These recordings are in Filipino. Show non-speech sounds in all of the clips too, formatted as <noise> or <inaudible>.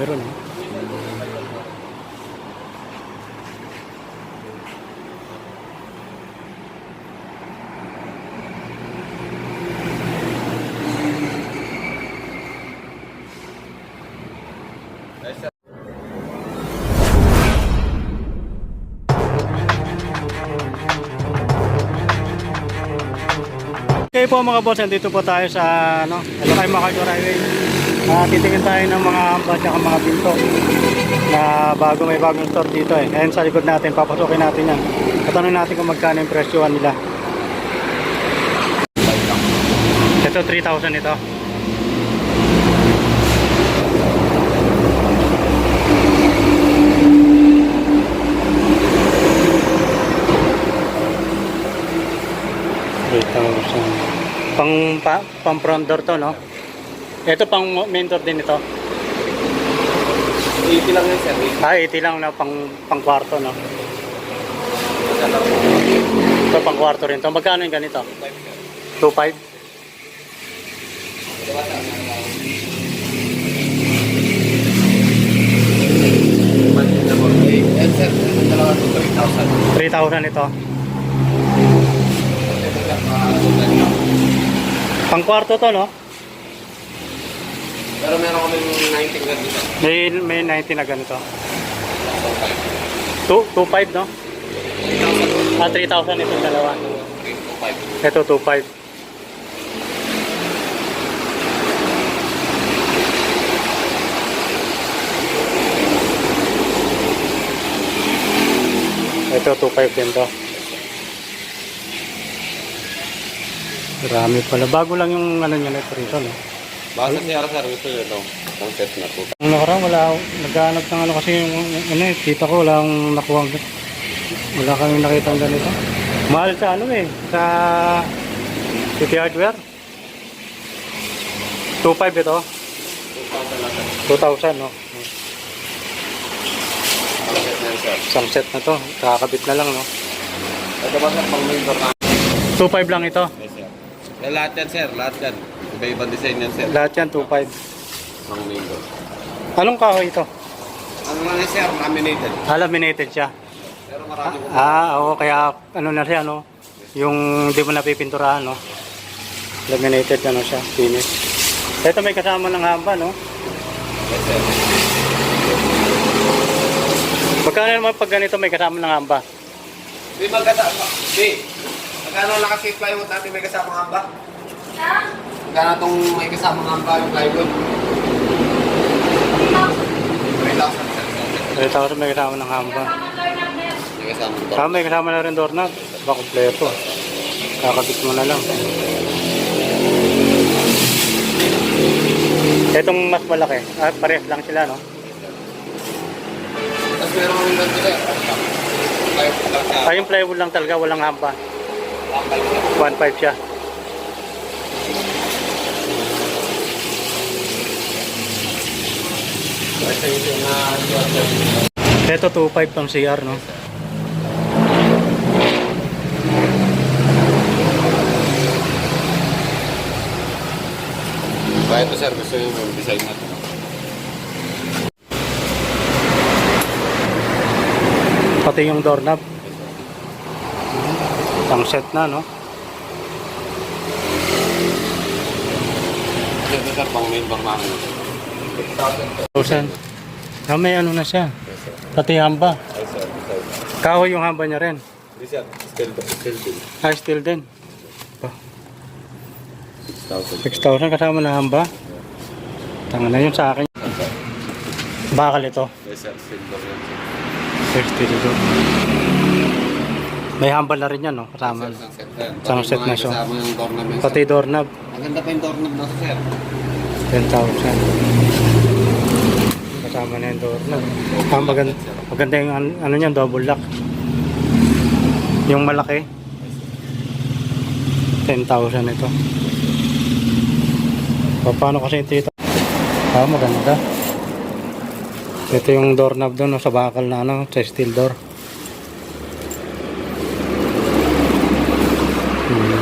Dami ron. eh. Okay po mga boss, nandito po tayo sa ano, Alakay Macarthur Highway. Uh, titingin tayo ng mga hamba at mga pinto na bago may bagong store dito eh. Ayan sa likod natin, papasukin natin yan. Katanong natin kung magkano yung presyohan nila. Ito 3,000 ito. Pang pa, pang front door to, no? Ito pang main door din ito. 80 lang yun, sir. Ah, 80 lang na pang pang kwarto, no? 80 lang. Ito pang kwarto rin to. Magkano yung ganito? 2.5? Yan, sir. Ang dalawa to, 3,000. 3,000 ito. Pang kwarto to, no? Pero meron kami 19 gan dito. May, may 90 na ganito. 2, 2.5, no? 3,000. Ah, 3,000 itong dalawa. 3,500. Ito, 2.5. Ito, 2.5 din to. Marami pala. Bago lang yung ano niya na ito rito, no? Sa CR, sir. Gusto nyo ito. Ang set na po. Ang nakaraan, wala, naghahanap ng ano kasi yung, ano eh, kita ko, wala akong nakuha. Wala kami nakita ng ganito. Mahal sa ano eh, sa City Hardware. 2.5 ito. 2,000 lang, sir. 2,000, no? Ang set na yan, sir. Isang set na to. Kakabit na lang, no? Ito ba, sir? Pang main door na. 2.5 lang ito. Yes, sir. Lahat yan, sir. Lahat yan. Iba-ibang design yan, sir. Lahat yan, 2.5. Pang main door. Anong kahoy ito? Ano lang sir? Laminated. Ah, laminated siya. Pero marami ko. Ah, oo, kaya ano na siya, no? Yung di mo napipinturahan, no? Laminated ano siya, finish. Ito may kasama ng hamba, no? Yes, sir. Magkano naman pag ganito may kasama ng hamba? Di magkasama. Di. Magkano lang kasi plywood natin may kasamang hamba? Magkano itong may kasamang hamba yung plywood? 3,000 sir. 3,000 may kasama ng hamba. May kasamang to. Ah, may kasama na rin doorknob. Ba, kompleto. Kakabit mo na lang. Itong mas malaki. Ah, parehas lang sila, no? Tapos meron kami lang sila. Plywood lang siya. Ah, yung plywood lang talaga, walang hamba. Tambal siya. 1.5 siya. Ito yung na sir. Ito 2.5 pang CR, no? Kaya ito sir, gusto yung design natin. Pati yung doorknob. Pang set na, no? Ito sir, pang main bang namin. 1,000. Ah, may ano na siya. Pati hamba. Kahoy yung hamba niya rin. Still, still din. Ah, din. 6,000. 6,000 kasama na hamba. Tanga na yun sa akin. Bakal ito. Yes sir, still. 62. May hamba na rin yan, no? Kasama. Sir, isang set na na siya. Pati doorknob. Ang ganda pa yung doorknob na sir. 10,000. Kasama na yung doorknob. Ah, maganda, maganda yung an- ano niyan, double lock. Yung malaki. 10,000 ito. Pa- Paano kasi ito ito? Ah, maganda. Ito yung doorknob doon sa bakal na ano, sa steel door. Hmm.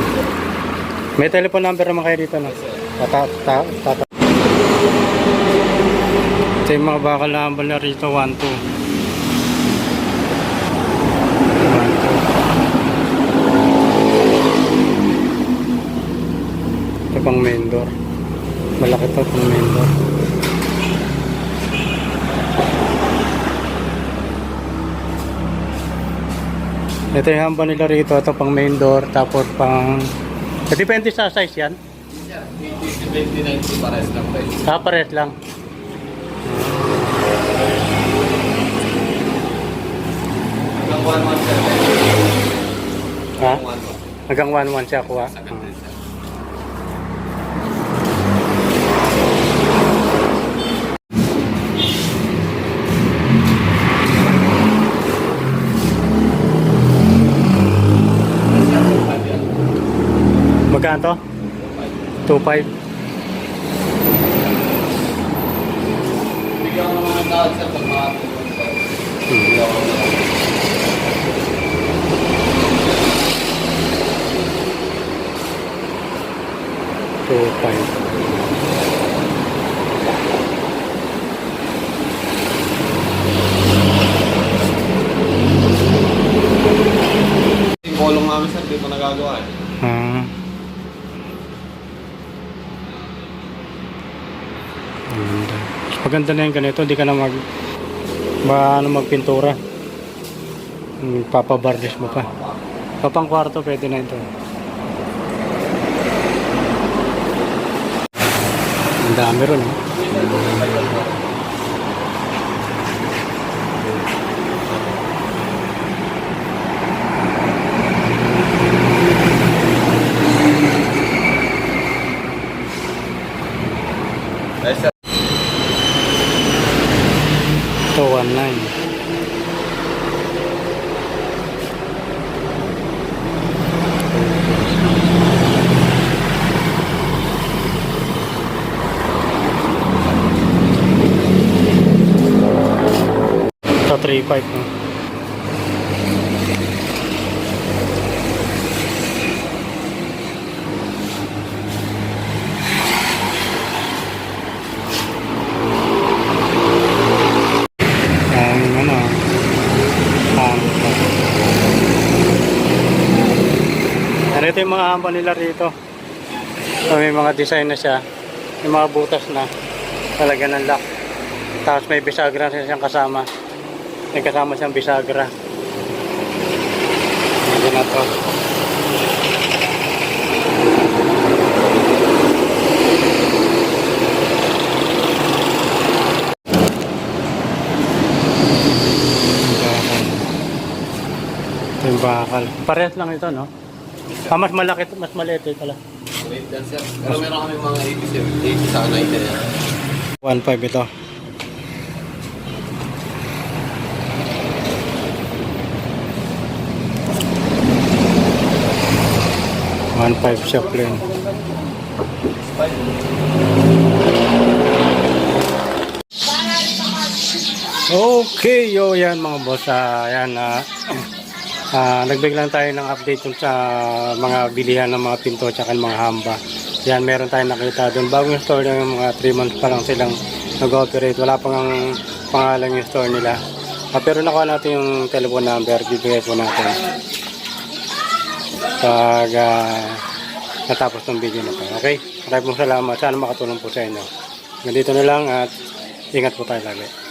May telephone number naman kayo dito no? Tata, ta, tata. Ito yung mga bakal na hambal na rito, 1, 2. Ito pang main door. Malaki to pang main door. Ito yung hamba nila rito. Ito pang main door. Tapos pang... Depende sa size yan. Sir, 80 to 20, 90 pares lang. Ah, pares lang. Hanggang 1-1 sir. Ha? Hanggang 1-1. Hanggang 1-1 siya kuha. Sa ganda sir. Magkano to? 2.5. Bigyan ko naman ng tawad sir pag makatulong 5. Kolong namin na yung ganito, di ka na mag ba ano magpintura. Papabarnish mo pa. Papang kwarto pwede na ito. Amer 3.5. No? Ano, ano ito yung mga hamba nila rito. So, may mga design na siya. May mga butas na. Talaga ng lock. Tapos may bisagra na siyang kasama. May kasama siyang bisagra. Hindi na to. Bakal. Ito yung bakal. Parehas lang ito, no? Ah, mas malaki, mas maliit ito pala. wait sir. Pero meron kami mga 80 sir. 80 sa 90 na yan. 1.5 ito. One five siya plain. Okay, yo yan mga boss. Ah, yan, ah, <clears throat> ah, nagbig lang tayo ng update sa mga bilihan ng mga pinto at mga hamba. Yan, meron tayong nakita doon. Bagong store na mga 3 months pa lang silang nag-operate. Wala pang ang pangalan yung store nila. Ah, pero nakuha natin yung telephone number. Bibigay po natin. Pag ah, natapos ng video na to. Okay? Maraming salamat. Sana makatulong po sa inyo. Ganito na lang at ingat po tayo lagi.